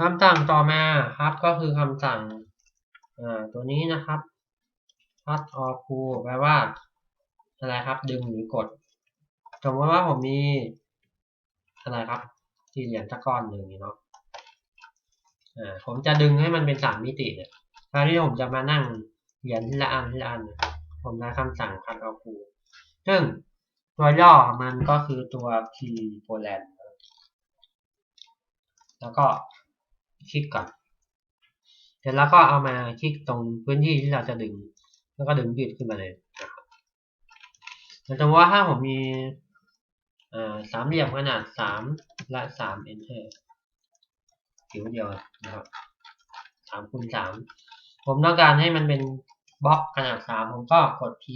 คำสั่งต่อมาครับก็คือคำสั่งอ่าตัวนี้นะครับ cut or pull แปลว่าอะไรครับ ดึงหรือกด สมมติว่าผมมีอะไรครับสี่เหลี่ยมตะก้อนหนึ่งนี่เนาะอ่าผมจะดึงให้มันเป็นสามมิติเนี่ยคราวนี้ผมจะมานั่งเหรียญทีละอันทีละอัน ผมใช้คำสั่ง cut or pull ซึ่งตัวย่อของมันก็คือตัว p Poland แล้วก็ คลิกก่อน เสร็จแล้วก็เอามาคลิกตรงพื้นที่ที่เราจะดึง แล้วก็ดึงยืดขึ้นมาเลยนะครับแต่สมมติว่าถ้าผมมีสามเหลี่ยมขนาดสามและสาม enter ผิวเดียวนะครับสามคูณสามผมต้องการให้มันเป็นบล็อกขนาดสามผมก็กด P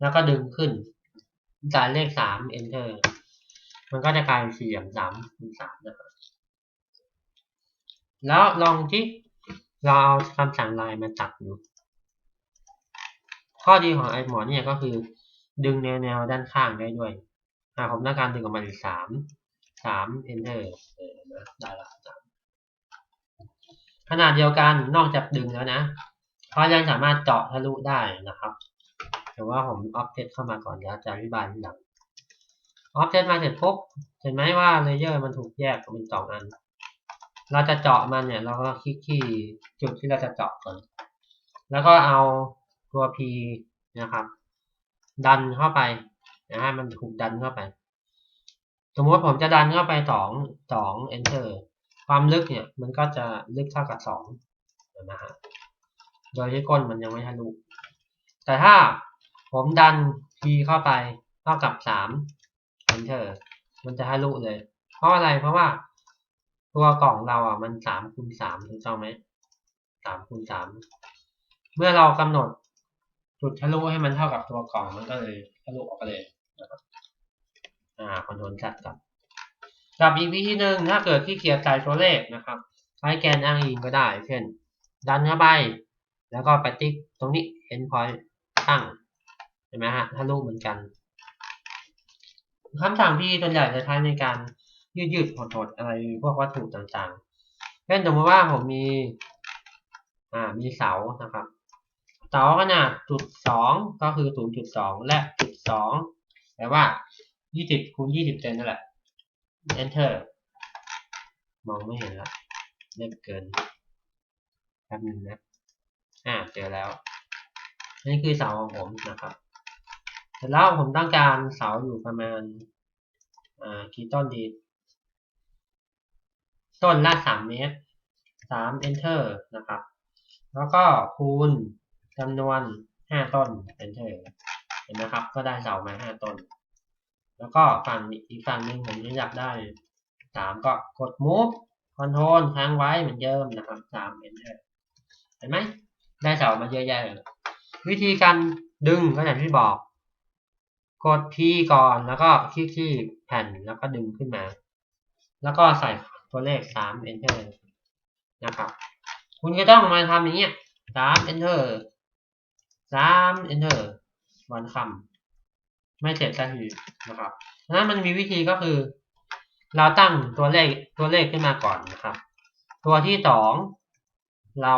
แล้วก็ดึงขึ้นจ่ายเลขสาม enter มันก็จะกลายเป็นสี่เหลี่ยมสามคูณสามนะครับ แล้วลองที่เราเอาคำสั่งลายมาตัดดู ข้อดีของไอ้หมอนเนี่ยก็คือ ดึงแนวแนวด้านข้างได้ด้วยอ่าผมต้องการดึงออกมาอีกสามสาม enter เออนะได้ละสามขนาดเดียวกันนอกจากดึงแล้วนะเขายังสามารถเจาะทะลุได้นะครับแต่ว่าผมออฟเซตเข้ามาก่อนแล้วจะอธิบายทีหลังออฟเซตมาเสร็จปุ๊บเห็นไหมว่าเลเยอร์มันถูกแยกเป็นสองอัน เราจะเจาะมันเนี่ย เราก็คลิกที่จุดที่เราจะเจาะก่อนแล้วก็เอาตัว P นะครับ ดันเข้าไปนะฮะมันถูกดันเข้าไป สมมติผมจะดันเข้าไปสองสอง enter ความลึกเนี่ย มันก็จะลึกเท่ากับสองนะฮะโดยที่ก้นมันยังไม่ทะลุแต่ถ้าผมดัน P เข้าไปเท่ากับสาม enter มันจะทะลุเลย เพราะอะไรเพราะว่า ตัวกล่องเราอะมันสามคูณสามถูกต้องไหมสามคูณสามเมื่อเรากำหนดจุดทะลุให้มันเท่ากับตัวกล่องมันก็เลยทะลุออกไปเลยนะครับอ่าคอนโทรลชัดกับกับอีกวิธีหนึ่งถ้าเกิดที่เกียจใส่ตัวเลขนะครับใช้แกนอ้างอิงก็ได้ เช่น ดันเข้าไป แล้วก็ไปติ๊กตรงนี้ end point ตั้งเห็นไหมฮะทะลุเหมือนกันคำสั่งที่ส่วนใหญ่จะใช้ในการ ยืดยืดหดหดอะไรพวกวัตถุต่างๆ เช่นสมมติว่าผมมี อ่า มีเสานะครับ เสาขนาดจุดสองก็คือศูนย์จุดสองและจุดสองแปลว่ายี่สิบคูณยี่สิบเซนนั่นแหละ enter มองไม่เห็นละเล็กเกินแป๊บนึงนะ อ่า เจอแล้ว นี่คือเสาของผมนะครับเสร็จแล้วผมต้องการเสาอยู่ประมาณ อ่า กี่ต้นดี ต้นละสามเมตรสาม enter นะครับ แล้วก็คูณจำนวนห้าต้น enter เห็นไหมครับ ก็ได้เสามาห้าต้น แล้วก็ฝั่งอีกฝั่งหนึ่งผมอยากได้สามก็กด move control ค้างไว้เหมือนเดิมนะครับสาม enter เห็นไหมได้เสามาเยอะแยะเลยวิธีการดึงก็อย่างที่บอก กด P ก่อนแล้วก็คลิกที่แผ่นแล้วก็ดึงขึ้นมา แล้วก็ใส่ ตัวเลขสาม enter นะครับ คุณก็ต้องมาทำอย่างเงี้ยสาม enter สาม enter วันคำไม่เสร็จสักทีนะครับนั้นมันมีวิธีก็คือ เราตั้งตัวเลขตัวเลขขึ้นมาก่อนนะครับ ตัวที่สองเรา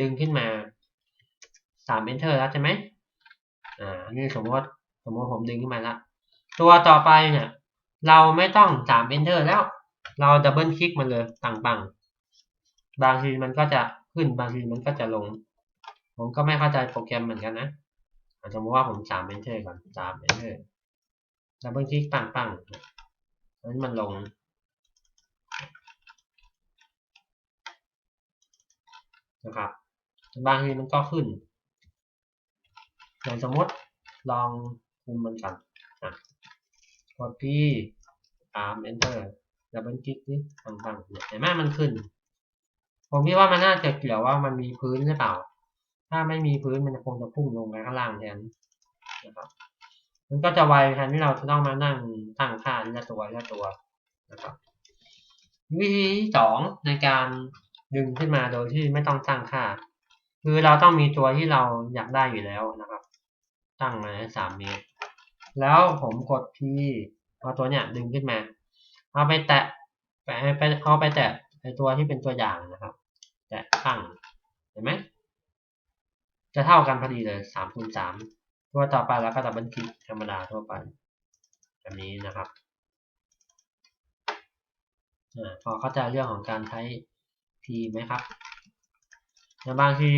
ดึงขึ้นมาสาม enter แล้วใช่ไหมอ่า นี่สมมติสมมติผมดึงขึ้นมาแล้ว ตัวต่อไปเนี่ย เราไม่ต้องสาม enter แล้ว เราดับเบิลคลิกมันเลยปังปังบางทีมันก็จะขึ้นบางทีมันก็จะลง ผมก็ไม่เข้าใจโปรแกรมเหมือนกันนะสมมติว่าผมสาม enter ก่อนสาม enter ดับเบิลคลิกปังปังนั้นมันลงนะครับบางทีมันก็ขึ้นอย่างสมมติลองคุมมันก่อนะกดที่ตาม enter ดับเบิลคลิกนี่ต่างๆเนี่ยเห็นไหมมันขึ้น ผมคิดว่ามันน่าจะเกี่ยวว่ามันมีพื้นหรือเปล่า ถ้าไม่มีพื้นมันคงจะพุ่งลงไปข้างล่างแทนนะครับมันก็จะไวแทนที่เราจะต้องมานั่งตั้งค่าละตัวละตัวนะครับ วิธีที่สองในการดึงขึ้นมาโดยที่ไม่ต้องตั้งค่า คือเราต้องมีตัวที่เราอยากได้อยู่แล้วนะครับ ตั้งมาสามเมตร แล้วผมกด P เอาตัวเนี้ยดึงขึ้นมา เอาไปแตะไปไปเอาไปแตะไอตัวที่เป็นตัวอย่างนะครับ แต่ตั้งเห็นไหมจะเท่ากันพอดีเลยสามคูณสามตัวต่อไปแล้วก็ดับเบิลคลิกธรรมดาทั่วไปแบบนี้นะครับพอเข้าใจเรื่องของการใช้ P ไหมครับแต่บางที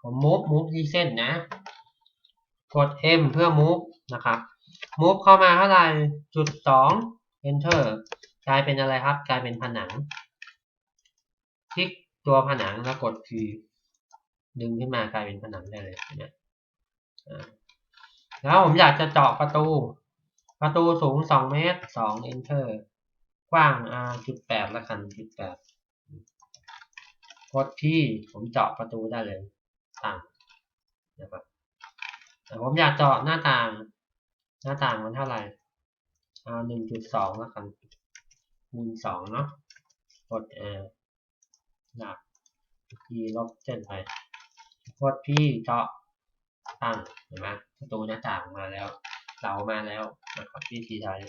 ผม move move ที่เส้นนะ กด M เพื่อ move นะครับ move เข้ามาเท่าไหร่จุดสอง enter กลายเป็นอะไรครับ กลายเป็นผนัง คลิกตัวผนังแล้วกด P ดึงขึ้นมากลายเป็นผนังได้เลยนะแล้วผมอยากจะเจาะประตู ประตูสูง 2 เมตร 2 enter กว้างอ่าจุดแปดละกันจุดแปดกดที่ผมเจาะประตูได้เลยตั้งนะครับแต่ผมอยากเจาะหน้าต่าง หน้าต่างมันเท่าไหร่ อ่าหนึ่งจุดสองละกันคูณสองเนาะกดเออหนัก p ลบเจ็ดไปกดพี่เจาะตั้งเห็นไหมประตูหน้าต่างมาแล้วเสามาแล้วนะครับวิธีไทย